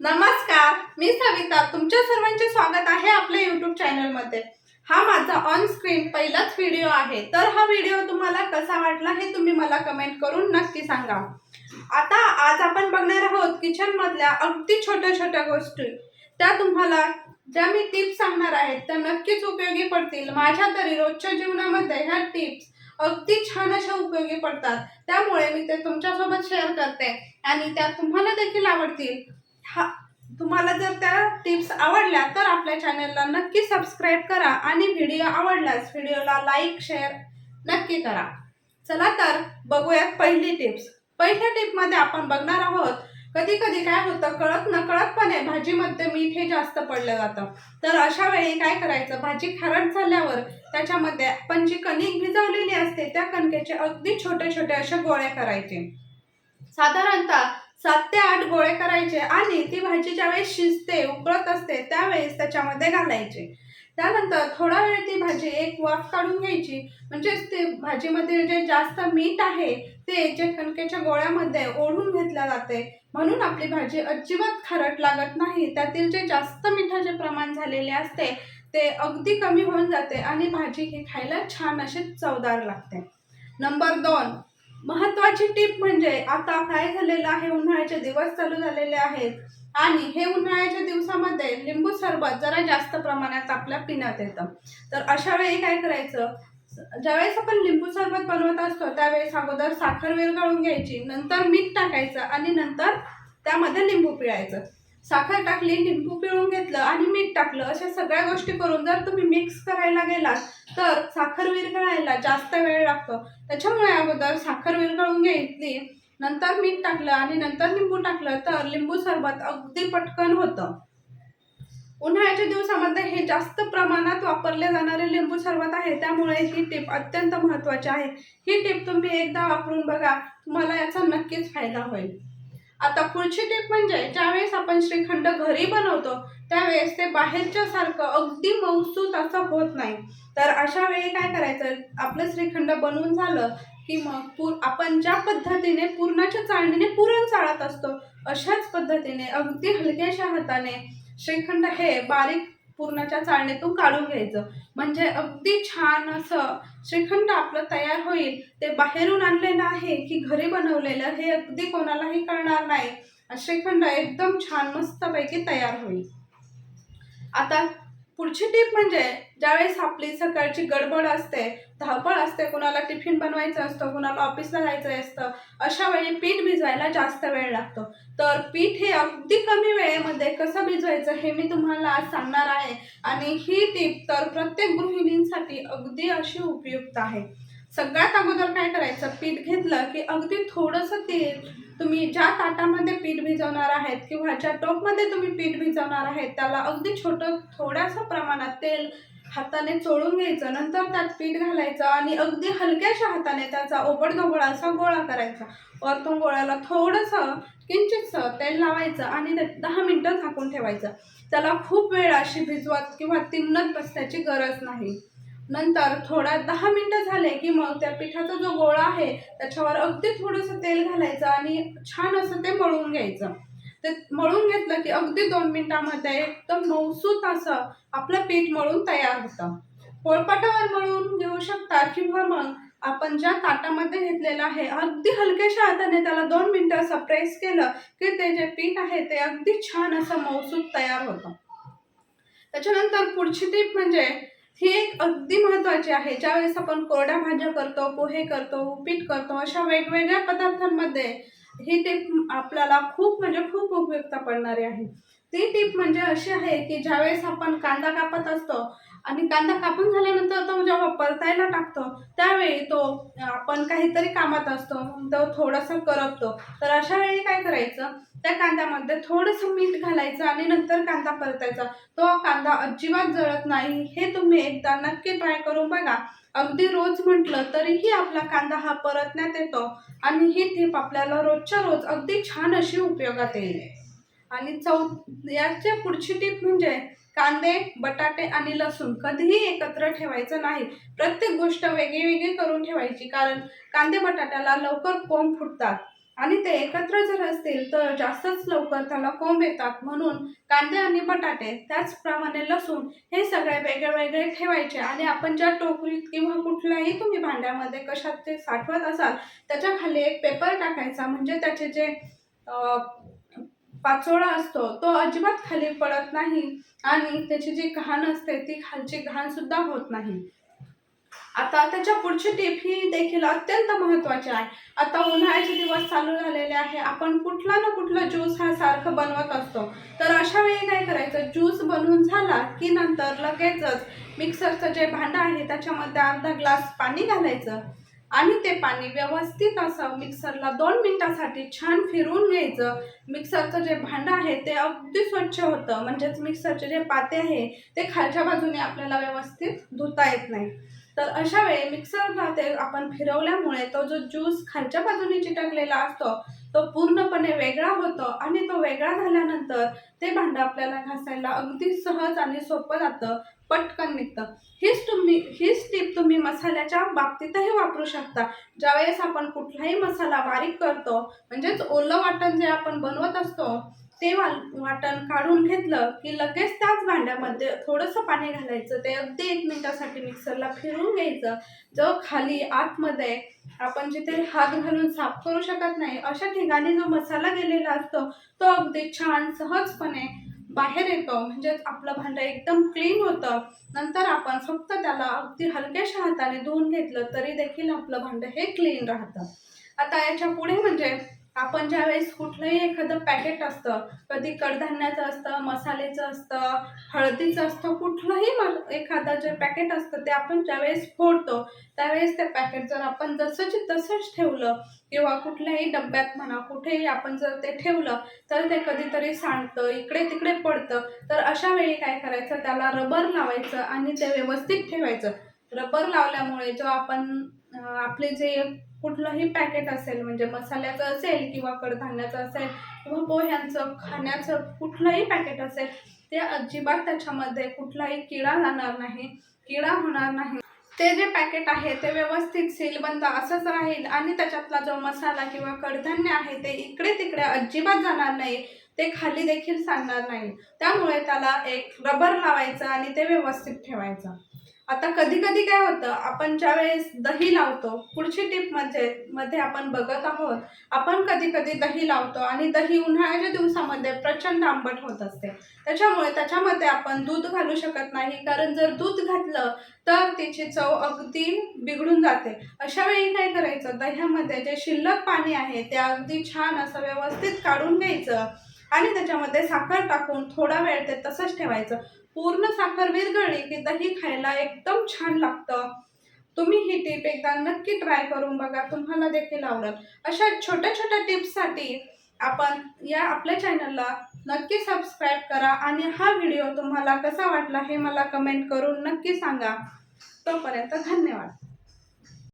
नमस्कार मी सविता. तुमच्या सर्वांचे स्वागत आहे आपल्या युट्यूब चॅनलमध्ये हा माझा ऑन स्क्रीन पहिलाच व्हिडिओ आहे. तर हा व्हिडिओ तुम्हाला कसा वाटला हे तुम्ही मला कमेंट करून नक्की सांगा. आता आज आपण बघणार आहोत किचन मधल्या अगदी छोट्या छोट्या गोष्टी. त्या तुम्हाला ज्या मी टिप्स सांगणार आहेत त्या नक्कीच उपयोगी पडतील. माझ्या तरी रोजच्या जीवनामध्ये ह्या टिप्स अगदी छान अशा उपयोगी पडतात. त्यामुळे मी ते तुमच्यासोबत शेअर करते आणि त्या तुम्हाला देखील आवडतील. हा तुम्हाला जर त्या टिप्स आवडल्या तर आपल्या चॅनलला नक्की सबस्क्राईब करा आणि व्हिडिओ आवडल्यास व्हिडिओला लाईक शेअर नक्की करा. चला तर बघूयात पहिली टिप्स पहिल्या टिपमध्ये आपण बघणार आहोत कधी कधी काय होतं कळत नकळतपणे भाजीमध्ये मीठ हे जास्त पडलं जातं. तर अशा वेळी काय करायचं भाजी खारट झाल्यावर त्याच्यामध्ये आपण जी कणिक भिजवलेली असते त्या कणकेचे अगदी छोटे छोटे असे गोळे करायचे. साधारणतः सात ते आठ गोळे करायचे आणि ती भाजी ज्यावेळेस शिजते उकळत असते त्यावेळेस त्याच्यामध्ये घालायचे. त्यानंतर थोडा वेळ ती भाजी एक वाफ काढून घ्यायची. म्हणजेच ते भाजीमध्ये जे जास्त मीठ आहे ते जे कणकेच्या गोळ्यामध्ये ओढून घेतल्या जाते. म्हणून आपली भाजी अजिबात खारट लागत नाही. त्यातील जे जास्त मिठाचे प्रमाण झालेले असते ते अगदी कमी होऊन जाते आणि भाजी ही खायला छान अशी चवदार लागते. नंबर दोन. महत्वाची टीप म्हणजे आता काय झालेलं आहे? उन्हाळ्याचे दिवस चालू झालेले आहेत. आणि हे उन्हाळ्याच्या दिवसामध्ये लिंबू सरबत जरा जास्त प्रमाणात आपल्या पिण्यात येतं. तर अशा वेळी काय करायचं? ज्यावेळेस आपण लिंबू सरबत बनवत असतो त्यावेळेस अगोदर साखर विरघळून घ्यायची नंतर मीठ टाकायचं आणि नंतर त्यामध्ये लिंबू पिळायचं. साखर टाकली लिंबू पिळून घेतलं आणि मीठ टाकलं अशा सगळ्या गोष्टी करून जर तुम्ही मिक्स करायला गेलात तर साखर विरघळायला जास्त वेळ लागतो. त्याच्यामुळे अगोदर साखर विरघळून घेतली नंतर मीठ टाकलं आणि नंतर लिंबू टाकलं तर लिंबू सरबत अगदी पटकन होतं. उन्हाळ्याच्या दिवसामध्ये हे जास्त प्रमाणात वापरले जाणारे लिंबू सरबत आहे त्यामुळे ही टीप अत्यंत महत्त्वाची आहे. ही टीप तुम्ही एकदा वापरून बघा तुम्हाला याचा नक्कीच फायदा होईल. आता पुढची टीप म्हणजे ज्यावेळेस आपण श्रीखंड घरी बनवतो त्यावेळेस ते बाहेरच्या सारखं अगदी मऊसूत असं होत नाही. तर अशा वेळी काय करायचं? आपलं श्रीखंड बनवून झालं की मग पूर आपण ज्या पद्धतीने पूर्णाच्या चाळणीने पुरण चाळत असतो अशाच पद्धतीने अगदी हलक्याशा हाताने श्रीखंड हे बारीक पूर्णाच्या चाळणीतून काढून घ्यायचं. म्हणजे अगदी छान असं श्रीखंड आपलं तयार होईल ते बाहेरून आणलेलं आहे की घरी बनवलेलं हे अगदी कोणालाही कळणार नाही. श्रीखंड एकदम छान मस्तपैकी तयार होईल. आता पुढची टीप म्हणजे ज्यावेळेस आपली सकाळची गडबड असते धावपळ असते कुणाला टिफिन बनवायचं असतं कुणाला ऑफिसला जायचं असतं अशा वेळी पीठ भिजवायला जास्त वेळ लागतो. तर पीठ हे अगदी कमी वेळेमध्ये कसं भिजवायचं हे मी तुम्हाला आज सांगणार आहे. आणि ही टीप तर प्रत्येक गृहिणींसाठी अगदी अशी उपयुक्त आहे. सगळ्यात अगोदर काय करायचं पीठ घेतलं की अगदी थोडंसं तेल तुम्ही ज्या ताटामध्ये पीठ भिजवणार आहेत किंवा ज्या टोपमध्ये तुम्ही पीठ भिजवणार आहेत त्याला अगदी छोटं थोड्याशा प्रमाणात तेल हाताने चोळून घ्यायचं नंतर त्यात पीठ घालायचं आणि अगदी हलक्याशा हाताने त्याचा ओबड ओबडधोबड असा गोळा करायचा. वरतून गोळ्याला थोडंसं किंचितसं तेल लावायचं आणि ते दहा मिनटं झाकून ठेवायचं. त्याला खूप वेळ अशी भिजवत किंवा तिमणत बसण्याची गरज नाही. नंतर थोडा दहा मिनटं झाले की मग त्या पिठाचा जो गोळा आहे त्याच्यावर अगदी थोडंसं तेल घालायचं आणि छान असं ते मळून घ्यायचं. ते मळून घेतलं की अगदी दोन मिनिटामध्ये एकदम मौसूत असं आपलं पीठ मळून तयार होतं. पोळपाटावर मळून घेऊ शकता किंवा मग आपण ज्या ताटामध्ये घेतलेलं आहे अगदी हलक्याशा हाताने त्याला दोन मिनटं असं प्रेस केलं की ते जे पीठ आहे ते अगदी छान असं मौसूत तयार होतं. त्याच्यानंतर पुढची टीप म्हणजे ही एक अगदी महत्त्वाची आहे. ज्यावेळेस आपण कोरड्या भाज्या करतो पोहे करतो उपीट करतो अशा वेगवेगळ्या पदार्थांमध्ये ही टेप आपल्याला खूप म्हणजे खूप उपयुक्त पडणारी आहे. ती टीप म्हणजे अशी आहे की ज्यावेळेस आपण कांदा कापत असतो आणि कांदा कापून झाल्यानंतर तो जेव्हा परतायला टाकतो त्यावेळी तो आपण काहीतरी कामात असतो तो थोडासा करपतो. तर अशा वेळी काय करायचं त्या कांद्यामध्ये थोडंसं मीठ घालायचं आणि नंतर कांदा परतायचा. तो कांदा अजिबात जळत नाही हे तुम्ही एकदा नक्की ट्राय करून बघा. अगदी रोज म्हटलं तरीही आपला कांदा हा परतण्यात येतो आणि ही टीप आपल्याला रोजच्या रोज अगदी छान अशी उपयोगात येईल. आणि चौ याच्या पुढची टीप म्हणजे कांदे बटाटे आणि लसूण कधीही एकत्र ठेवायचं नाही. प्रत्येक गोष्ट वेगळी वेगळी करून ठेवायची कारण कांदे बटाट्याला लवकर कोंब फुटतात. आणि ते एकत्र जर असतील तर जास्तच लवकर त्याला कोंब येतात. म्हणून कांदे आणि बटाटे त्याचप्रमाणे लसूण हे सगळे वेगळे वेगळे ठेवायचे. आणि आपण ज्या टोकरीत किंवा कुठल्याही तुम्ही भांड्यामध्ये कशात ते साठवत असाल त्याच्याखाली एक पेपर टाकायचा. म्हणजे त्याचे जे पाचोळा असतो तो अजिबात खाली पडत नाही. आणि त्याची जी घाण असते ती खालची घाण सुद्धा होत नाही. आता त्याच्या पुढची टीप ही देखील अत्यंत महत्वाची आहे. आता उन्हाळ्याचे दिवस चालू झालेले आहे. आपण कुठला ना कुठला ज्यूस हा सारखं बनवत असतो. तर अशा वेळी काय करायचं. ज्यूस बनवून झाला की नंतर लगेचच मिक्सरचं जे भांडं आहे त्याच्यामध्ये अर्धा ग्लास पाणी घालायचं आणि ते पाणी व्यवस्थित असं मिक्सरला दोन मिनिटासाठी छान फिरवून घ्यायचं. मिक्सरचं जे भांडं आहे ते अगदी स्वच्छ होतं. म्हणजेच मिक्सरचे जे पाते आहे ते खालच्या बाजूने आपल्याला व्यवस्थित धुता येत नाही. तर अशा वेळी मिक्सरला ते आपण फिरवल्यामुळे तो जो ज्यूस खालच्या बाजूने चिटकलेला असतो तो पूर्णपणे वेगळा होतो आणि तो वेगळा झाल्यानंतर ते भांडं आपल्याला घासायला अगदी सहज आणि सोपं जातं पटकन निघतं. हीच तुम्ही हीच टीप तुम्ही मसाल्याच्या बाबतीतही वापरू शकता. ज्यावेळेस आपण कुठलाही मसाला बारीक करतो म्हणजेच ओलं वाटण जे आपण बनवत असतो ते वाटण काढून घेतलं की लगेच त्याच भांड्यामध्ये थोडंसं पाणी घालायचं. ते अगदी एक मिनिटासाठी मिक्सरला फिरून घ्यायचं. जो खाली आतमध्ये आपण जिथे हात घालून साफ करू शकत नाही अशा ठिकाणी जो मसाला गेलेला असतो तो अगदी छान सहजपणे बाहेर येतो. म्हणजेच आपलं भांडं एकदम क्लीन होतं. नंतर आपण फक्त त्याला अगदी हलक्याशा हाताने धुवून घेतलं तरी देखील आपलं भांडं हे क्लीन राहतं. आता याच्यापुढे म्हणजे आपण ज्यावेळेस कुठलंही एखादं पॅकेट असतं कधी कडधान्याचं असतं मसाल्याचं असतं हळदीचं असतं कुठलंही एखादं जे पॅकेट असतं ते आपण ज्यावेळेस फोडतो त्यावेळेस ते पॅकेट जर आपण जसंची तसंच ठेवलं किंवा कुठल्याही डब्यात म्हणा कुठेही आपण जर ते ठेवलं तर ते कधीतरी सांडतं इकडे तिकडे पडतं तर अशा वेळी काय करायचं? त्याला रबर लावायचं आणि ते व्यवस्थित ठेवायचं. रबर लावल्यामुळे जो आपण आपले जे कुठलंही पॅकेट असेल म्हणजे मसाल्याचं असेल किंवा कडधान्याचं असेल किंवा पोह्यांचं खाण्याचं कुठलंही पॅकेट असेल ते अजिबात त्याच्यामध्ये कुठलाही किडा जाणार नाही किडा होणार नाही. ते जे पॅकेट आहे ते व्यवस्थित सीलबंद असंच राहील आणि त्याच्यातला जो मसाला किंवा कडधान्य आहे ते इकडे तिकडे अजिबात जाणार नाही ते खाली देखील सांगणार नाही. त्यामुळे त्याला एक रबर लावायचं आणि ते व्यवस्थित ठेवायचं. आता कधी कधी काय होतं आपण ज्या वेळेस दही लावतो पुढची टीपमध्ये मध्ये आपण बघत आहोत आपण कधी कधी दही लावतो आणि दही उन्हाळ्याच्या दिवसामध्ये प्रचंड आंबट होत असते. त्याच्यामुळे त्याच्यामध्ये आपण दूध घालू शकत नाही कारण जर दूध घातलं तर तिची चव अगदी बिघडून जाते. अशा वेळी काय करायचं दह्यामध्ये जे शिल्लक पाणी आहे ते अगदी छान असं व्यवस्थित काढून घ्यायचं आणि त्याच्यामध्ये साखर टाकून थोडा वेळ ते तसंच ठेवायचं. पूर्ण साखर विरघळली की दही खायला एकदम छान लागतं. तुम्ही ही टीप एकदा नक्की ट्राय करून बघा तुम्हाला देखील आवडेल. अशा छोट्या छोट्या टिप्ससाठी आपण या आपल्या चॅनलला नक्की सबस्क्राईब करा आणि हा व्हिडिओ तुम्हाला कसा वाटला हे मला कमेंट करून नक्की सांगा. तोपर्यंत धन्यवाद.